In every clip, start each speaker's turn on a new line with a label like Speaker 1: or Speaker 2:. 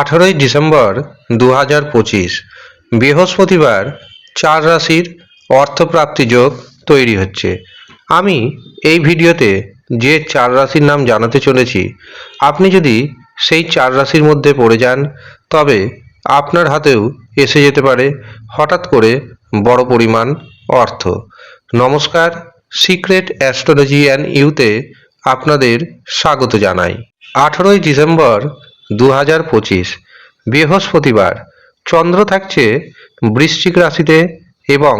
Speaker 1: আঠারোই ডিসেম্বর দু হাজার পঁচিশ, বৃহস্পতিবার চার রাশির অর্থপ্রাপ্তি যোগ তৈরি হচ্ছে। আমি এই ভিডিওতে যে চার রাশির নাম জানাতে চলেছি, আপনি যদি সেই চার রাশির মধ্যে পড়ে যান, তবে আপনার হাতেও এসে যেতে পারে হঠাৎ করে বড় পরিমাণ অর্থ। নমস্কার, সিক্রেট অ্যাস্ট্রোলজি অ্যান্ড ইউতে আপনাদের স্বাগত জানাই। আঠেরোই ডিসেম্বর দু হাজার পঁচিশ, বৃহস্পতিবার। চন্দ্র থাকছে বৃশ্চিক রাশিতে এবং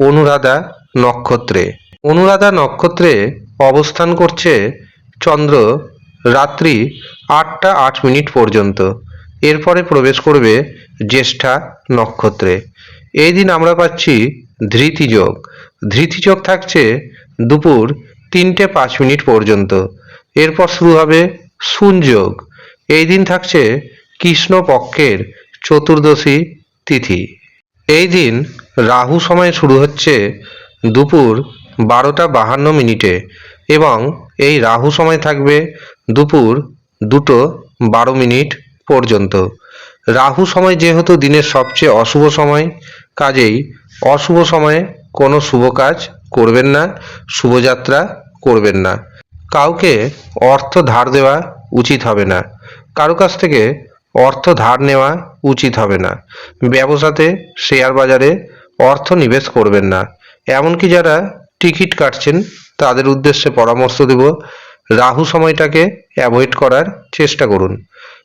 Speaker 1: অনুরাধা নক্ষত্রে। অনুরাধা নক্ষত্রে অবস্থান করছে চন্দ্র রাত্রি আটটা আট মিনিট পর্যন্ত। এরপরে প্রবেশ করবে জ্যেষ্ঠা নক্ষত্রে। এই দিন আমরা পাচ্ছি ধৃতিযোগ ধৃতিযোগ থাকছে দুপুর তিনটে পাঁচ মিনিট পর্যন্ত। এরপর শুরু হবে সুনযোগ এই দিন থাকছে কৃষ্ণপক্ষের চতুর্দশী তিথি। এই দিন রাহু সময় শুরু হচ্ছে দুপুর বারোটা বাহান্ন মিনিটে এবং এই রাহু সময় থাকবে দুপুর দুটো বারো মিনিট পর্যন্ত। রাহু সময় যেহেতু দিনের সবচেয়ে অশুভ সময়, কাজেই অশুভ সময়ে কোনো শুভ কাজ করবেন না শুভযাত্রা করবেন না। কাউকে অর্থ ধার দেওয়া উচিত হবে না। কারও কাছ থেকে অর্থ ধার নেওয়া উচিত হবে না। ব্যবসাতে শেয়ার বাজারে অর্থ নিবেশ করবেন না। এমনকি যারা টিকিট কাটছেন, তাদের উদ্দেশ্যে পরামর্শ দেব, রাহু সময়টাকে অ্যাভয়েড করার চেষ্টা করুন।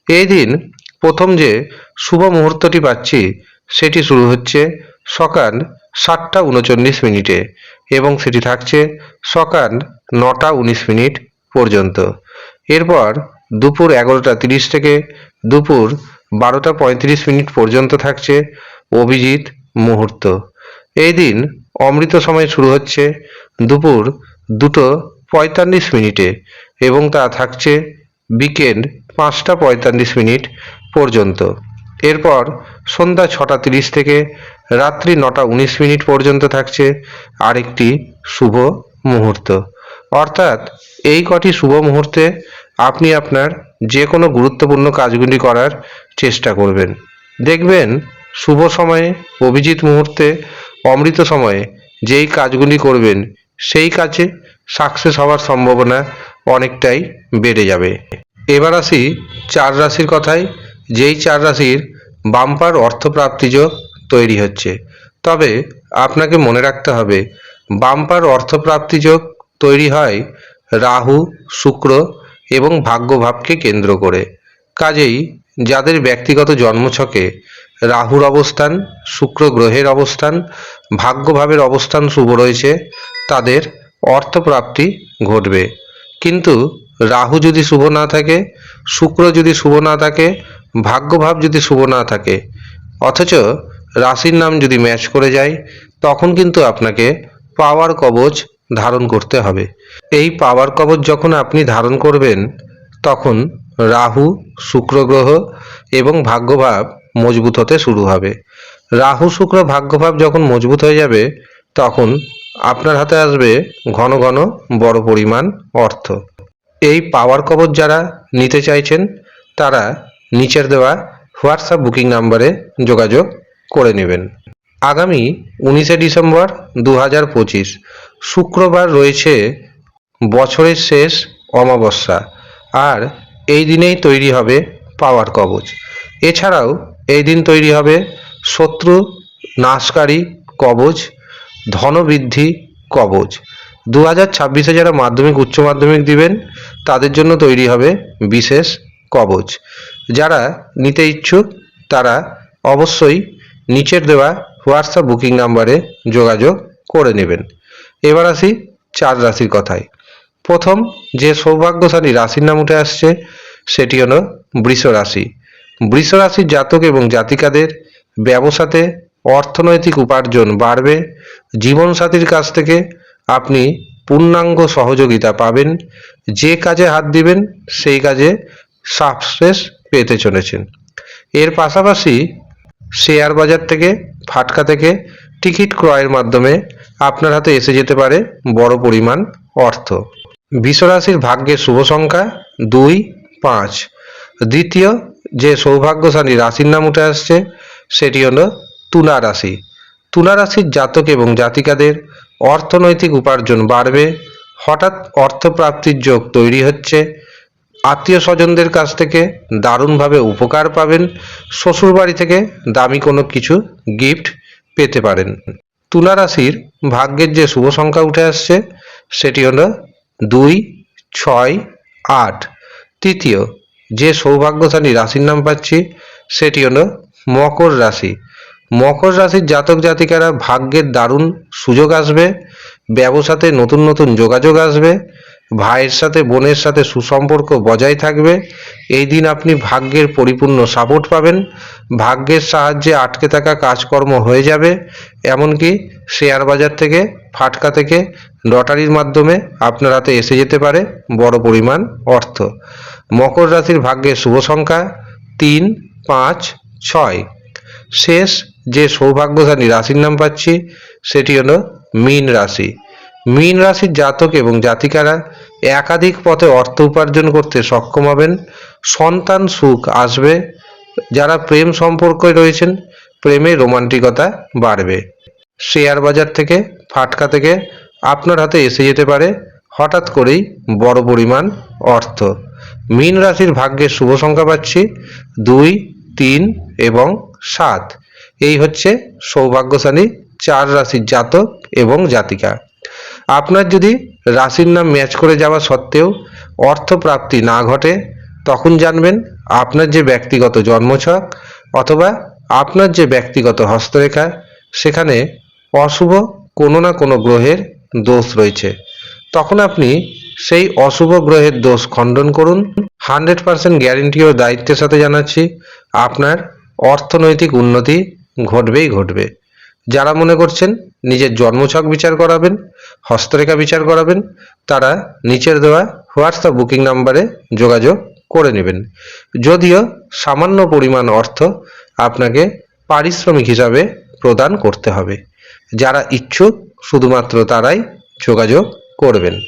Speaker 1: এই দিন প্রথম যে শুভ মুহূর্তটি পাচ্ছি, সেটি শুরু হচ্ছে সকাল সাতটা উনচল্লিশ মিনিটে এবং সেটি থাকছে সকাল নটা উনিশ মিনিট পর্যন্ত। এরপর দুপুর এগারোটা তিরিশ থেকে দুপুর বারোটা পঁয়ত্রিশ মিনিট পর্যন্ত থাকছে অভিজিৎ মুহূর্ত। এই দিন অমৃত সময় শুরু হচ্ছে দুপুর দুটো পঁয়তাল্লিশ মিনিটে এবং তা থাকছে বিকেল পাঁচটা পঁয়তাল্লিশ মিনিট পর্যন্ত। এরপর সন্ধ্যা ছটা তিরিশ থেকে রাত্রি নটা উনিশ মিনিট পর্যন্ত থাকছে আরেকটি শুভ মুহূর্ত। অর্থাৎ এই কটি শুভ মুহূর্তে আপনি আপনার যে কোনো গুরুত্বপূর্ণ কাজগুলি করার চেষ্টা করবেন। দেখবেন শুভ সময়ে, অভিজিৎ মুহূর্তে, অমৃত সময়ে যেই কাজগুলি করবেন, সেই কাজে সাকসেস হওয়ার সম্ভাবনা অনেকটাই বেড়ে যাবে। এবার আসি চার রাশির কথায়, যেই চার রাশির বাম্পার অর্থপ্রাপ্তিযোগ তৈরি হচ্ছে। তবে আপনাকে মনে রাখতে হবে, বাম্পার অর্থপ্রাপ্তিযোগ তৈরি হয় রাহু, শুক্র এবং ভাগ্যভাবকে কেন্দ্র করে। কাজেই যাদের ব্যক্তিগত জন্মছকে রাহুর অবস্থান, শুক্র গ্রহের অবস্থান, ভাগ্যভাবের অবস্থান শুভ রয়েছে, তাদের অর্থপ্রাপ্তি ঘটবে। কিন্তু রাহু যদি শুভ না থাকে, শুক্র যদি শুভ না থাকে, ভাগ্যভাব যদি শুভ না থাকে, অথচ রাশির নাম যদি ম্যাচ করে যায়, তখন কিন্তু আপনাকে পাওয়ার কবচ ধারণ করতে হবে। এই পাওয়ার কবচ যখন আপনি ধারণ করবেন, তখন রাহু শুক্র গ্রহ এবং ভাগ্যভাব মজবুত হতে শুরু হবে। রাহু, শুক্র, ভাগ্যভাব যখন মজবুত হয়ে যাবে, তখন আপনার হাতে আসবে ঘন ঘন বড় পরিমাণ অর্থ। এই পাওয়ার কবচ যারা নিতে চাইছেন, তারা নিচের দেওয়া হোয়াটসঅ্যাপ বুকিং নাম্বারে যোগাযোগ করে নেবেন। আগামী উনিশে ডিসেম্বর দু হাজার পঁচিশ শুক্রবার রয়েছে বছরের শেষ অমাবস্যা, আর এই দিনেই তৈরি হবে পাওয়ার কবচ। এছাড়াও এই দিন তৈরি হবে শত্রু নাশকারী কবচ, ধনবৃদ্ধি কবচ। দু হাজার ছাব্বিশে যারা মাধ্যমিক, উচ্চ মাধ্যমিক দিবেন, তাদের জন্য তৈরি হবে বিশেষ কবচ। যারা নিতে ইচ্ছুক, তারা অবশ্যই নিচের দেওয়া হোয়াটসঅ্যাপ বুকিং নাম্বারে যোগাযোগ করে নেবেন। এবার আসি চার রাশির কথায়। প্রথম যে সৌভাগ্যশালী রাশির নাম উঠে আসছে, সেটি হলো বৃষ রাশি। বৃষ রাশির জাতক এবং জাতিকাদের ব্যবসাতে অর্থনৈতিক উপার্জন বাড়বে। জীবনসাথীর কাছ থেকে আপনি পূর্ণাঙ্গ সহযোগিতা পাবেন। যে কাজে হাত দিবেন, সেই কাজে সাকসেস পেতে চলেছেন। এর পাশাপাশি শেয়ার বাজার থেকে, ফাটকা থেকে টিকিট ক্রয়ের মাধ্যমে আপনার হাতে এসে যেতে পারে বড় পরিমাণ অর্থ। বিশ্বরাশির ভাগ্যের শুভ সংখ্যা দুই, পাঁচ। দ্বিতীয় যে সৌভাগ্যশালী রাশির নাম উঠে আসছে, সেটি হলো তুলা রাশি। তুলা রাশির জাতক এবং জাতিকাদের অর্থনৈতিক উপার্জন বাড়বে, হঠাৎ অর্থপ্রাপ্তির যোগ তৈরি হচ্ছে, আত্মীয় স্বজনদের কাছ থেকে দারুণভাবে উপকার পাবেন, শ্বশুরবাড়ি থেকে দামি কোনো কিছু, গিফট পেতে পারেন। তুলা রাশির ভাগ্যের যে শুভ সংখ্যা উঠে আসছে, সেটি হলো দুই, ছয়, আট। তৃতীয়, যে সৌভাগ্যশালী রাশির নাম পাচ্ছি, সেটি হলো মকর রাশি। মকর রাশির জাতক জাতিকারা ভাগ্যের দারুণ সুযোগ আসবে, ব্যবসাতে নতুন নতুন যোগাযোগ আসবে ভাইয়ের সাথে, বোনের সাথে সুসম্পর্ক বজায় থাকবে। এই দিন আপনি ভাগ্যের পরিপূর্ণ সাপোর্ট পাবেন। ভাগ্যের সাহায্যে আটকে থাকা কাজকর্ম হয়ে যাবে। এমনকি শেয়ার বাজার থেকে, ফাটকা থেকে লটারির মাধ্যমে আপনার হাতে এসে যেতে পারে বড় পরিমাণ অর্থ। মকর রাশির ভাগ্যের শুভ সংখ্যা তিন, পাঁচ, ছয়। শেষ যে সৌভাগ্যশালী রাশির নাম পাচ্ছি, সেটি হলো মীন রাশি। মীন রাশির জাতক এবং জাতিকারা একাধিক পথে অর্থ উপার্জন করতে সক্ষম হবেন। সন্তান সুখ আসবে। যারা প্রেম সম্পর্কে রয়েছেন প্রেমে রোমান্টিকতা বাড়বে। শেয়ার বাজার থেকে, ফাটকা থেকে আপনার হাতে এসে যেতে পারে। হঠাৎ করেই বড় পরিমাণ অর্থ। মীন রাশির ভাগ্যের শুভ সংখ্যা পাচ্ছি দুই, তিন এবং সাত। এই হচ্ছে সৌভাগ্যশালী চার রাশির জাতক এবং জাতিকা। আপনার যদি রাশির নাম ম্যাচ করে যাওয়া সত্ত্বেও অর্থপ্রাপ্তি না ঘটে, তখন জানবেন আপনার যে ব্যক্তিগত জন্মছক অথবা আপনার যে ব্যক্তিগত হস্তরেখা, সেখানে অশুভ কোনো না কোনো গ্রহের দোষ রয়েছে। তখন আপনি সেই অশুভ গ্রহের দোষ খণ্ডন করুন। হান্ড্রেড পার্সেন্ট গ্যারেন্টি ও দায়িত্বের সাথে জানাচ্ছি, আপনার অর্থনৈতিক উন্নতি ঘটবেই ঘটবে। যারা মনে করছেন নিজের জন্মছক বিচার করাবেন, হস্তরেখা বিচার করাবেন, তারা নিচের দেওয়া হোয়াটসঅ্যাপ বুকিং নাম্বারে যোগাযোগ করে নেবেন। যদিও সামান্য পরিমাণ অর্থ আপনাকে পারিশ্রমিক হিসাবে প্রদান করতে হবে। যারা ইচ্ছুক, শুধুমাত্র তারাই যোগাযোগ করবেন।